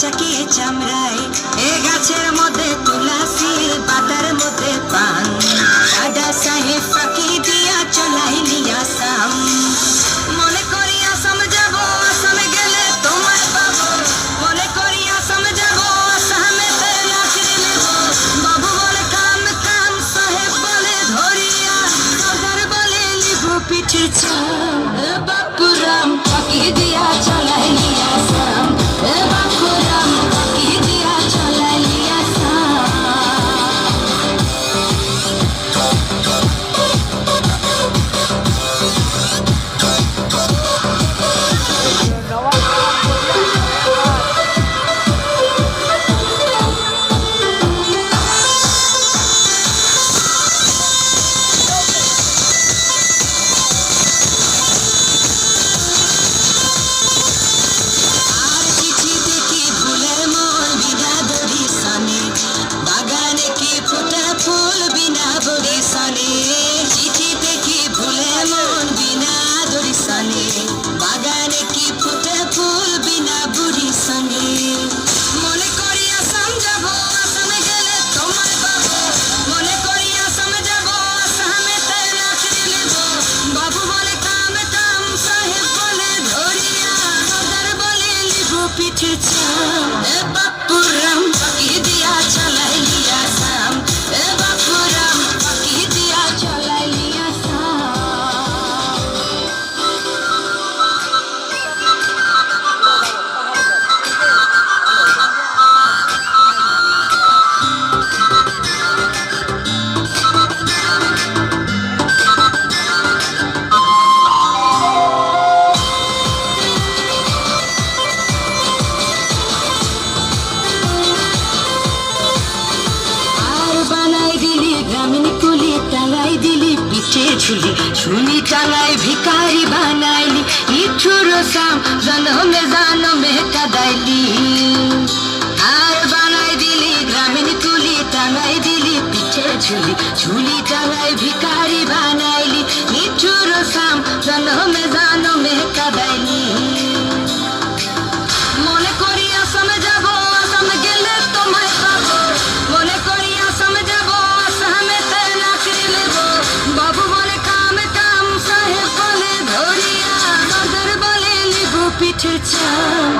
চাকিয়ে চামড়ায়, এ গাছের মধ্যে তুলাসি পাতার মধ্যে পান। দাদা সাহেব ফাঁকি দিয়া চলাই নিয়া সাম। মনে গেলে তোমার মনে বাবু বলে কাম কাম সাহেব বলে, ধরিয়া বলে বাপুরাম দিয়া চলাই নিয়া কিছু চাও ঝুলি ঝুলি টাঙায় ভিকারি বানাইলি, ইচ্ছুর সাম জনমে জনমে কাদাইলি। আর বানাই দিলি, গ্রামীণ তুলি, টাঙাই দিলি পিঠে ঝুলি ঝুলি টাঙায় ভিকারি বানাইলি, ইচ্ছুর সাম জনমে জনমে 倔强。